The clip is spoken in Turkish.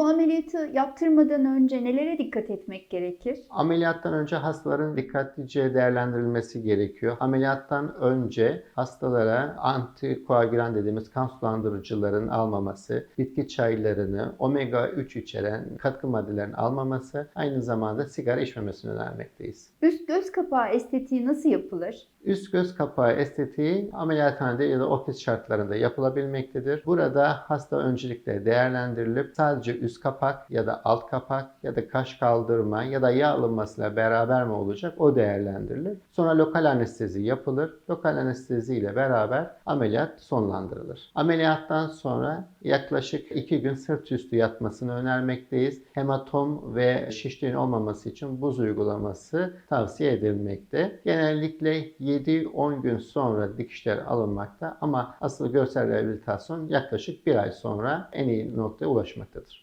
bu ameliyatı yaptırmadan önce nelere dikkat etmek gerekir? Ameliyattan önce hastaların dikkatlice değerlendirilmesi gerekiyor. Ameliyattan önce hastalara antikoagülan dediğimiz kan sulandırıcıların almaması, bitki çaylarını, omega 3 içeren katkı maddelerini almaması, aynı zamanda sigara içmemesini önermekteyiz. Üst göz kapağı estetiği nasıl yapılır? Üst göz kapağı estetiği ameliyathanede ya da ofis şartlarında yapılabilmektedir. Burada hasta öncelikle değerlendirilip sadece üst kapak ya da alt kapak ya da kaş kaldırma ya da yağ alınmasıyla beraber mi olacak o değerlendirilir. Sonra lokal anestezi yapılır. Lokal anestezi ile beraber ameliyat sonlandırılır. Ameliyattan sonra yaklaşık 2 gün sırt üstü yatmasını önermekteyiz. Hematom ve şişliğin olmaması için buz uygulaması tavsiye edilmekte. Genellikle 7-10 gün sonra dikişler alınmakta ama asıl görsel rehabilitasyon yaklaşık bir ay sonra en iyi noktaya ulaşmaktadır.